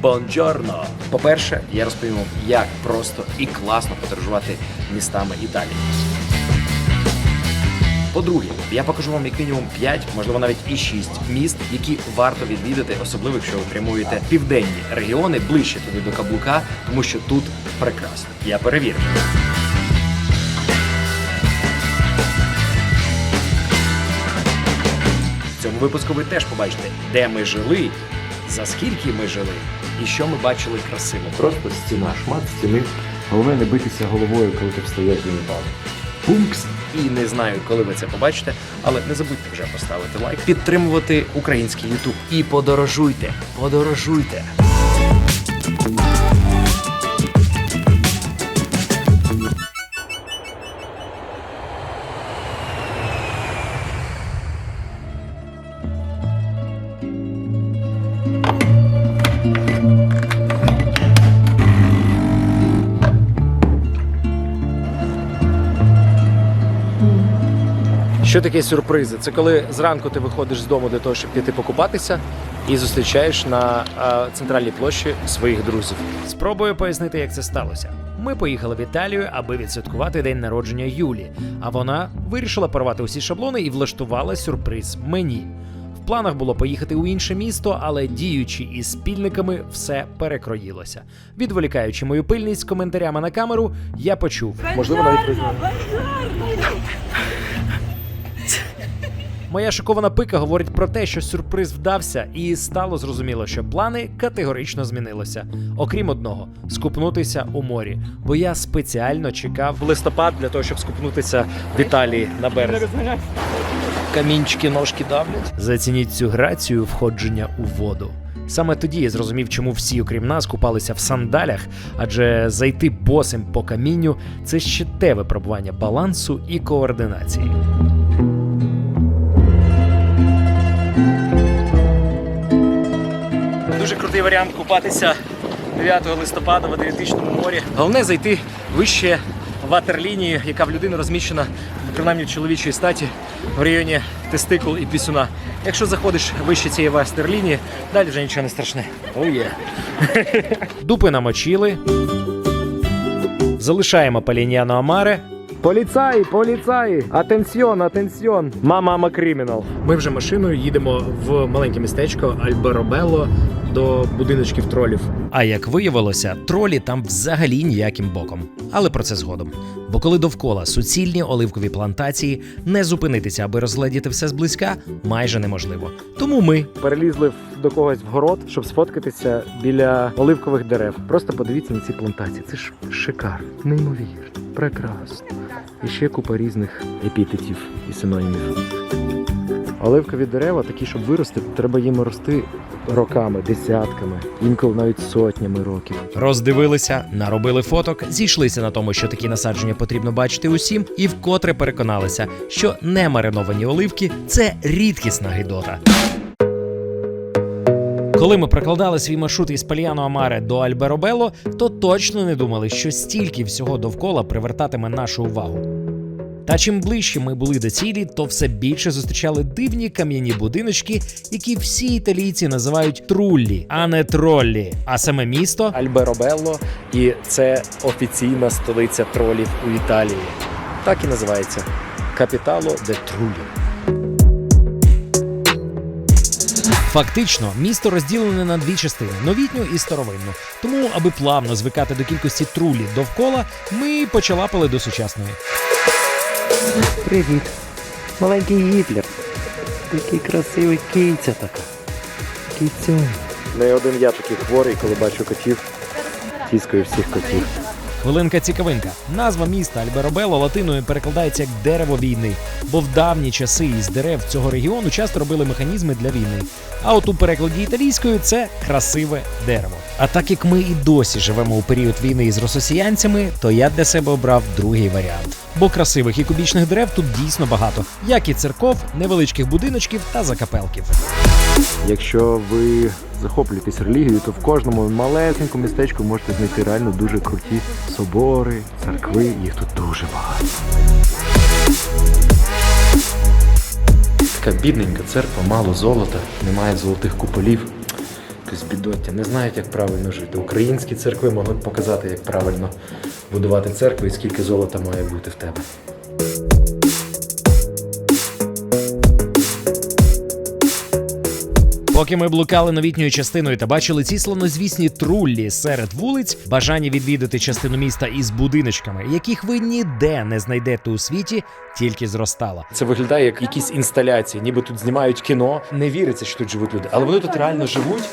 Бонджорно! По-перше, я розповім як просто і класно подорожувати містами Італії. По-друге, я покажу вам як мінімум 5, можливо навіть і 6 міст, які варто відвідати, особливо якщо ви прямуєте південні регіони ближче туди до каблука, тому що тут прекрасно. Я перевірив. В цьому випуску ви теж побачите, де ми жили, за скільки ми жили і що ми бачили красиво. Просто стіна, шмат стіни. Головне не битися головою, коли ти встаєш і не падає. Пункс. І не знаю, коли ви це побачите, але не забудьте вже поставити лайк, підтримувати український Ютуб і подорожуйте, подорожуйте. Що таке сюрпризи? Це коли зранку ти виходиш з дому для того, щоб піти покупатися, і зустрічаєш на е, центральній площі своїх друзів. Спробую пояснити, як це сталося. Ми поїхали в Італію, аби відсвяткувати день народження Юлі. А вона вирішила порвати усі шаблони і влаштувала сюрприз мені. В планах було поїхати у інше місто, але діючи із спільниками, все перекроїлося. Відволікаючи мою пильність коментарями на камеру, я почув. Можливо, навіть. Моя шокована пика говорить про те, що сюрприз вдався, і стало зрозуміло, що плани категорично змінилися. Окрім одного скупнутися у морі. Бо я спеціально чекав в листопад для того, щоб скупнутися в Італії на березі. Камінчики ножки давлять. Зацініть цю грацію входження у воду. Саме тоді я зрозумів, чому всі, окрім нас, купалися в сандалях, адже зайти босим по камінню це ще те випробування балансу і координації. Дуже крутий варіант купатися 9 листопада в Адріатичному морі. Головне зайти вище ватерлінії, яка в людини розміщена принаймні в чоловічої статі в районі тестикул і пісюна. Якщо заходиш вище цієї ватерлінії, далі вже нічого не страшне. Oh, yeah. Дупи намочили. Залишаємо Паліняно Амаре. Поліцаї, поліцаї! Атенсьон, атенсьон! Мама, ама кримінал. Ми вже машиною їдемо в маленьке містечко Альберобело до будиночків тролів. А як виявилося, тролі там взагалі ніяким боком. Але про це згодом. Бо коли довкола суцільні оливкові плантації, не зупинитися, аби розгледіти все зблизька, майже неможливо. Тому ми перелізли до когось в город, щоб сфоткатися біля оливкових дерев. Просто подивіться на ці плантації. Це ж шикарно, неймовірно, прекрасно. І ще купа різних епітетів і синонімів. Оливкові дерева, такі, щоб вирости, треба їм рости роками, десятками, інколи навіть сотнями років. Роздивилися, наробили фоток, зійшлися на тому, що такі насадження потрібно бачити усім, і вкотре переконалися, що не мариновані оливки це рідкісна гидота. Коли ми прокладали свій маршрут із Пальяно Амаре до Альберобело, то точно не думали, що стільки всього довкола привертатиме нашу увагу. Та чим ближче ми були до цілі, то все більше зустрічали дивні кам'яні будиночки, які всі італійці називають труллі, а не троллі. А саме місто Альберобелло, і це офіційна столиця тролів у Італії. Так і називається Капітало де Трулі. Фактично, місто розділене на дві частини новітню і старовинну. Тому, аби плавно звикати до кількості трулі довкола, ми почалапали до сучасної. Привіт. Маленький Гітлер. Такий красивий киця така. Кицю. Не один я такий хворий, коли бачу котів. Тіскаю всіх котів. Хвилинка цікавинка. Назва міста Альберобело латиною перекладається як дерево війни, бо в давні часи із дерев цього регіону часто робили механізми для війни. А от у перекладі італійською це красиве дерево. А так як ми і досі живемо у період війни із рососіянцями, то я для себе обрав другий варіант. Бо красивих і кубічних дерев тут дійсно багато, як і церков, невеличких будиночків та закапелків. Якщо ви захоплюєтесь релігією, то в кожному малесенькому містечку можете знайти реально дуже круті собори, церкви. Їх тут дуже багато. Така бідненька церква, мало золота, немає золотих куполів. Якось бідоття, не знають, як правильно жити. Українські церкви могли б показати, як правильно будувати церкву і скільки золота має бути в тебе. Поки ми блукали новітньою частиною та бачили ці славнозвісні труллі серед вулиць, бажання відвідати частину міста із будиночками, яких ви ніде не знайдете у світі, тільки зростало. Це виглядає як якісь інсталяції, ніби тут знімають кіно. Не віриться, що тут живуть люди, але вони тут реально живуть.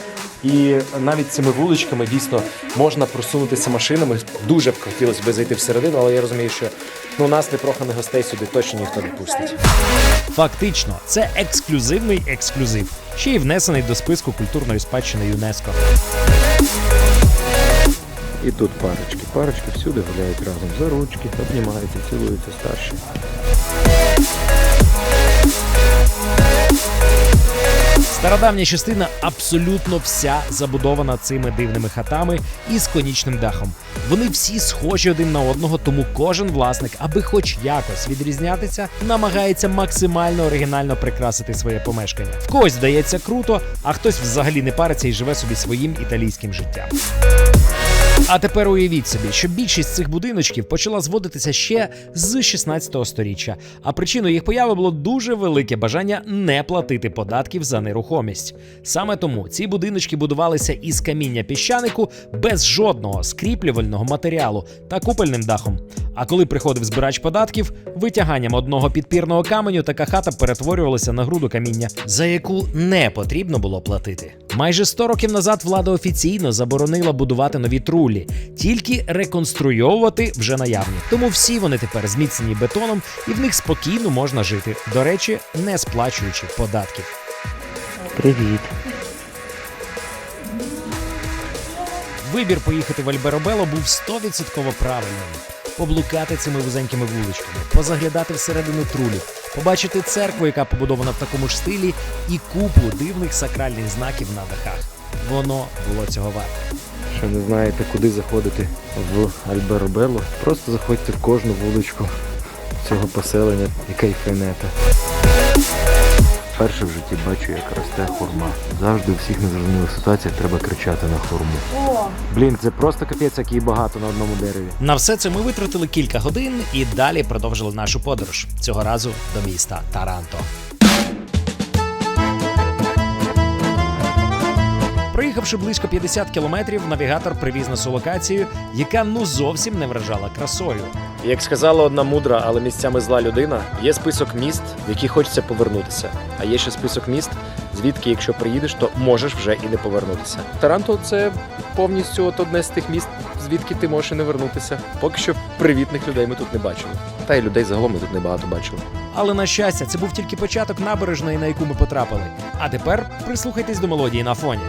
І навіть цими вуличками дійсно можна просунутися машинами. Дуже б хотілося би зайти всередину, але я розумію, що ну нас непроханих гостей сюди точно ніхто не пустить. Фактично, це ексклюзивний ексклюзив, ще й внесений до списку культурної спадщини ЮНЕСКО. І тут парочки. Парочки всюди гуляють разом за ручки, обнімаються, цілуються старші. Стародавня частина абсолютно вся забудована цими дивними хатами із конічним дахом. Вони всі схожі один на одного, тому кожен власник, аби хоч якось відрізнятися, намагається максимально оригінально прикрасити своє помешкання. В когось здається круто, а хтось взагалі не париться і живе собі своїм італійським життям. А тепер уявіть собі, що більшість цих будиночків почала зводитися ще з 16 сторіччя, а причиною їх появи було дуже велике бажання не платити податків за нерухомість. Саме тому ці будиночки будувалися із каміння піщанику без жодного скріплювального матеріалу та купольним дахом. А коли приходив збирач податків, витяганням одного підпірного каменю така хата перетворювалася на груду каміння, за яку не потрібно було платити. Майже 100 років назад влада офіційно заборонила будувати нові трулі, тільки реконструйовувати вже наявні. Тому всі вони тепер зміцнені бетоном, і в них спокійно можна жити. До речі, не сплачуючи податків. Привіт. Вибір поїхати в Альберобело був 100% правильним. Поблукати цими вузенькими вуличками, позаглядати всередину трулів, побачити церкву, яка побудована в такому ж стилі, і купу дивних сакральних знаків на дахах. Воно було цього варте. Що не знаєте, куди заходити в Альберобело, просто заходьте в кожну вуличку цього поселення і кайфенете. Вперше в житті бачу, як росте хурма. Завжди у всіх незрозумілих ситуаціях треба кричати на хурму. Блін, це просто капець, як її багато на одному дереві. На все це ми витратили кілька годин і далі продовжили нашу подорож цього разу до міста Таранто. Проїхавши близько 50 кілометрів, навігатор привіз нас у локацію, яка ну зовсім не вражала красою. Як сказала одна мудра, але місцями зла людина, є список міст, в які хочеться повернутися. А є ще список міст, звідки, якщо приїдеш, то можеш вже і не повернутися. Таранто це повністю от одне з тих міст, звідки ти можеш і не вернутися. Поки що привітних людей ми тут не бачили. Та й людей загалом ми тут небагато бачили. Але на щастя, це був тільки початок набережної, на яку ми потрапили. А тепер прислухайтесь до мелодії на фоні.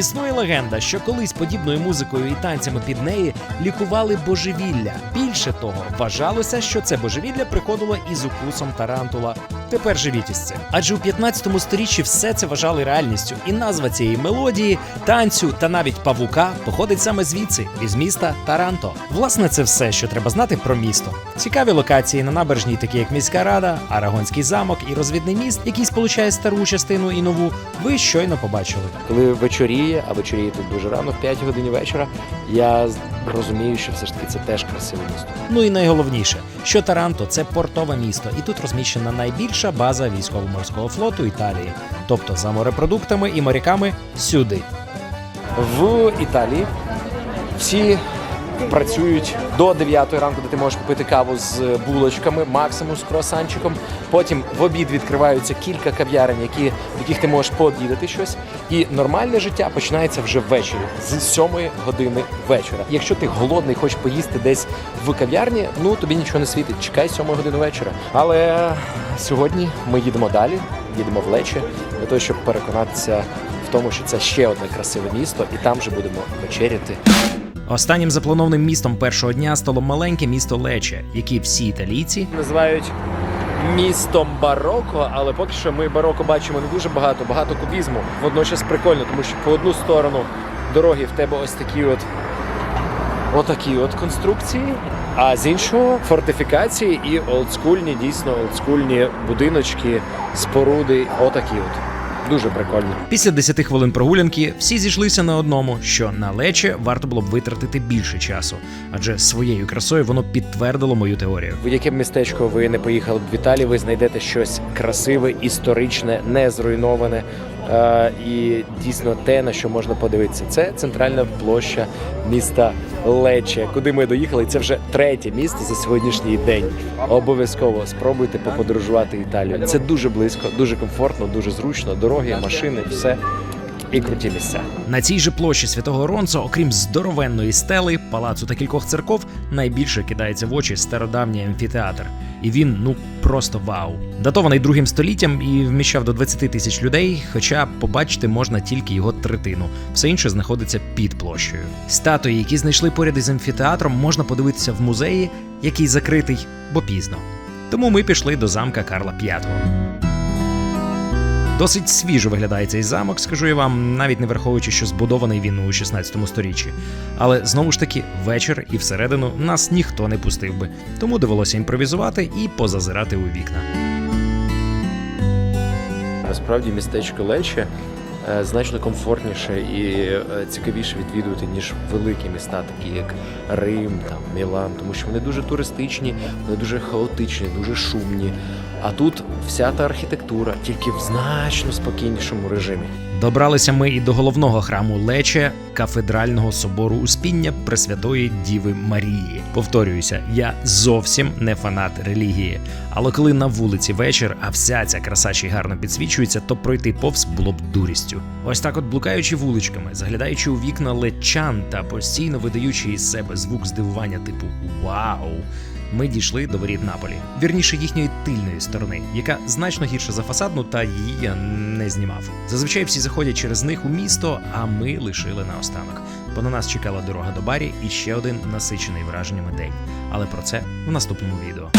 Існує легенда, що колись подібною музикою і танцями під неї лікували божевілля. Більше того, вважалося, що це божевілля приходило із укусом тарантула. Тепер живіть із цим. Адже у 15 сторіччі все це вважали реальністю, і назва цієї мелодії, танцю та навіть павука походить саме звідси, із міста Таранто. Власне, це все, що треба знати про місто. Цікаві локації на набережній, такі як міська рада, Арагонський замок і розвідний міст, який сполучає стару частину і нову, ви щойно побачили. Коли вечоріє, а вечоріє тут дуже рано, в 5 годині вечора, я розумію, що все ж таки це теж красиве місто. Ну і найголовніше, що Таранто це портове місто, і тут розміщена найбільша база військово-морського флоту Італії. Тобто за морепродуктами і моряками сюди. В Італії всі працюють до 9 ранку, де ти можеш попити каву з булочками, максимум з круасанчиком. Потім в обід відкриваються кілька кав'ярень, які, в яких ти можеш пообідати щось. І нормальне життя починається вже ввечері, з 7 години вечора. Якщо ти голодний, хочеш поїсти десь в кав'ярні, ну тобі нічого не світить. Чекай 7 години вечора. Але сьогодні ми їдемо далі, їдемо в Лече, для того, щоб переконатися в тому, що це ще одне красиве місто, і там же будемо вечеряти. Останнім запланованим містом першого дня стало маленьке місто Лече, яке всі італійці Називають містом бароко, але поки що ми бароко бачимо не дуже багато, багато кубізму. Водночас прикольно, тому що по одну сторону дороги в тебе ось такі от. Отакі от конструкції, а з іншого фортифікації і олдскульні, дійсно олдскульні будиночки, споруди. Отакі от. Дуже прикольно. Після 10 хвилин прогулянки всі зійшлися на одному, що на лече варто було б витратити більше часу, адже своєю красою воно підтвердило мою теорію. В яке містечко ви не поїхали б в Італії, ви знайдете щось красиве, історичне, не зруйноване і дійсно те, на що можна подивитися. Це центральна площа міста Лече, куди ми доїхали. Це вже третє місто за сьогоднішній день. Обов'язково спробуйте поподорожувати Італію. Це дуже близько, дуже комфортно, дуже зручно. Дороги, машини, все і круті місця. На цій же площі святого Ронцо, окрім здоровенної стели, палацу та кількох церков, найбільше кидається в очі стародавній амфітеатр. І він ну просто вау. Датований другим століттям і вміщав до 20 тисяч людей, хоча побачити можна тільки його третину. Все інше знаходиться під площею. Статуї, які знайшли поряд із амфітеатром, можна подивитися в музеї, який закритий, бо пізно. Тому ми пішли до замка Карла V. Досить свіжо виглядає цей замок, скажу я вам, навіть не враховуючи, що збудований він у 16 сторіччі. Але знову ж таки, вечір і всередину нас ніхто не пустив би, тому довелося імпровізувати і позазирати у вікна. Насправді містечко Лече значно комфортніше і е, цікавіше відвідувати, ніж великі міста, такі як Рим, там Мілан, тому що вони дуже туристичні, вони дуже хаотичні, дуже шумні. А тут вся та архітектура тільки в значно спокійнішому режимі. Добралися ми і до головного храму Лече, кафедрального собору Успіння Пресвятої Діви Марії. Повторююся, я зовсім не фанат релігії. Але коли на вулиці вечір, а вся ця краса ще й гарно підсвічується, то пройти повз було б дурістю. Ось так, от блукаючи вуличками, заглядаючи у вікна лечан та постійно видаючи із себе звук здивування, типу Вау! Ми дійшли до воріт Наполі, вірніше їхньої тильної сторони, яка значно гірша за фасадну, та її я не знімав. Зазвичай всі заходять через них у місто, а ми лишили наостанок. Бо на нас чекала дорога до барі і ще один насичений враженнями день. Але про це в наступному відео.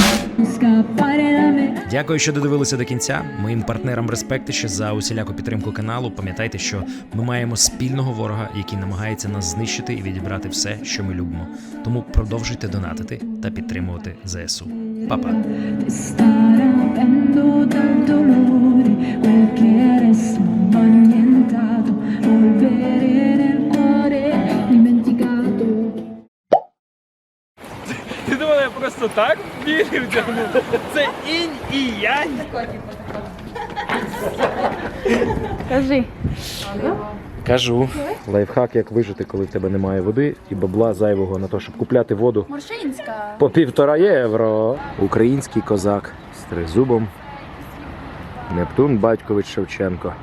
Дякую, що додивилися до кінця. Моїм партнерам респектище за усіляку підтримку каналу. Пам'ятайте, що ми маємо спільного ворога, який намагається нас знищити і відібрати все, що ми любимо. Тому продовжуйте донатити та підтримувати ЗСУ. Па-па! Ти думала, я просто так вірив вдягнув? Це інь і янь. Кажи. Кажу, лайфхак, як вижити, коли в тебе немає води і бабла зайвого на те, щоб купляти воду Моршинська. по півтора євро. Український козак з тризубом Нептун Батькович Шевченко.